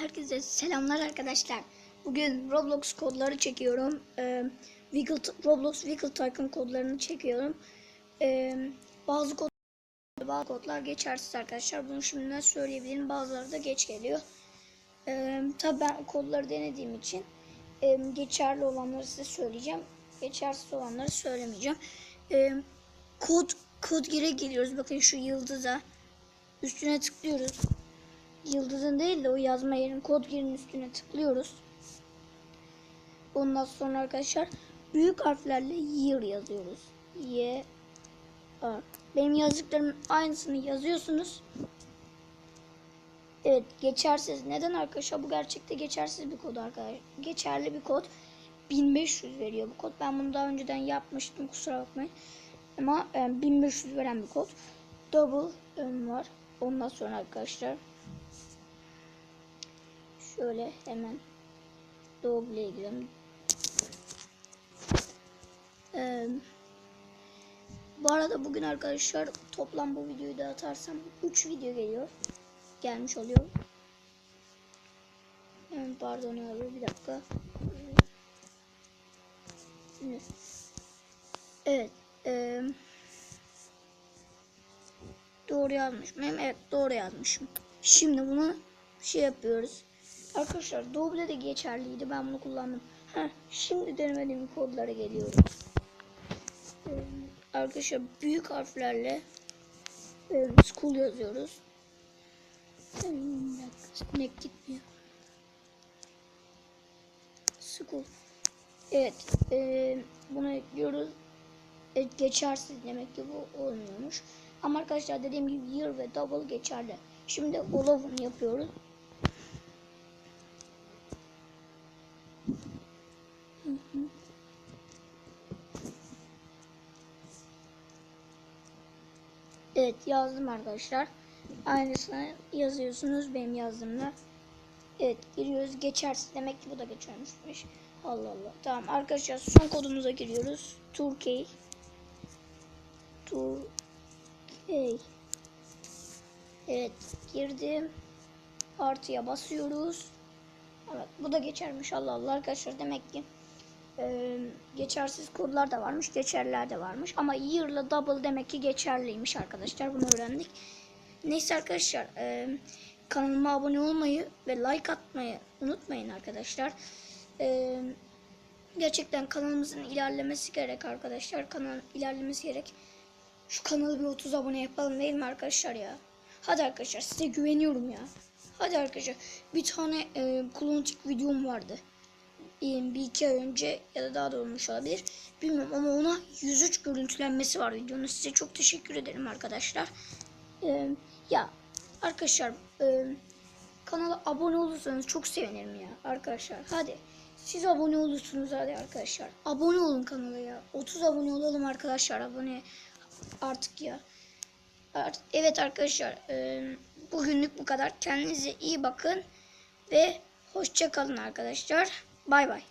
Herkese selamlar arkadaşlar. Bugün Roblox kodları çekiyorum. Ee, Wiggle, Roblox Wiggle Tycoon kodlarını çekiyorum. Ee, bazı kod bazı kodlar geçersiz arkadaşlar. Bunu şimdiden söyleyebilirim. Bazıları da geç geliyor. Ee, tabii ben kodları denediğim için e, geçerli olanları size söyleyeceğim. Geçersiz olanları söylemeyeceğim. Ee, kod kod gire geliyoruz. Bakın şu yıldıza üstüne tıklıyoruz. Yıldızın değil de o yazma yerin kod girin üstüne tıklıyoruz. Ondan sonra arkadaşlar büyük harflerle year yazıyoruz. Y R. Benim yazdıklarımın aynısını yazıyorsunuz. Evet geçersiz. Neden arkadaşlar? Bu gerçekte geçersiz bir kod arkadaşlar. Geçerli bir kod. 1500 veriyor bu kod. Ben bunu daha önceden yapmıştım kusura bakmayın. Ama e, 1500 veren bir kod. Double ön var. Ondan sonra arkadaşlar şöyle hemen double girelim. Ee, bu arada bugün arkadaşlar toplam bu videoyu da atarsam 3 video geliyor. Gelmiş oluyor. Hemen pardon abi bir dakika. Evet. E, doğru yazmışım. Evet doğru yazmışım. Şimdi bunu şey yapıyoruz. Arkadaşlar Double de geçerliydi. Ben bunu kullandım. Heh, şimdi denemediğim kodlara geliyorum. Ee, arkadaşlar büyük harflerle e, school yazıyoruz. Ee, ne gitmiyor. School. Evet. E, bunu ekliyoruz. E, geçersiz demek ki bu olmuyormuş. Ama arkadaşlar dediğim gibi year ve double geçerli. Şimdi of'unu yapıyoruz. Evet yazdım arkadaşlar. Aynısını yazıyorsunuz benim yazdığımda. Evet giriyoruz. Geçersiz demek ki bu da geçermişmiş. Allah Allah. Tamam arkadaşlar son kodumuza giriyoruz. Turkey. Turkey. Evet girdim. Artıya basıyoruz. Evet bu da geçermiş Allah Allah arkadaşlar demek ki e, geçersiz kodlar da varmış geçerliler de varmış ama year'la double demek ki geçerliymiş arkadaşlar bunu öğrendik. Neyse arkadaşlar e, kanalıma abone olmayı ve like atmayı unutmayın arkadaşlar. E, gerçekten kanalımızın ilerlemesi gerek arkadaşlar kanal ilerlemesi gerek. Şu kanalı bir 30 abone yapalım değil mi arkadaşlar ya? Hadi arkadaşlar size güveniyorum ya. Hadi arkadaşlar bir tane e, klonotik videom vardı. Bir iki ay önce ya da daha da olmuş olabilir. Bilmiyorum ama ona 103 görüntülenmesi var videonun. Size çok teşekkür ederim arkadaşlar. E, ya arkadaşlar e, kanala abone olursanız çok sevinirim ya arkadaşlar. Hadi siz abone olursunuz hadi arkadaşlar. Abone olun kanala ya. 30 abone olalım arkadaşlar abone artık ya. Art- Evet arkadaşlar e, bugünlük bu kadar. Kendinize iyi bakın ve hoşça kalın arkadaşlar. Bay bay.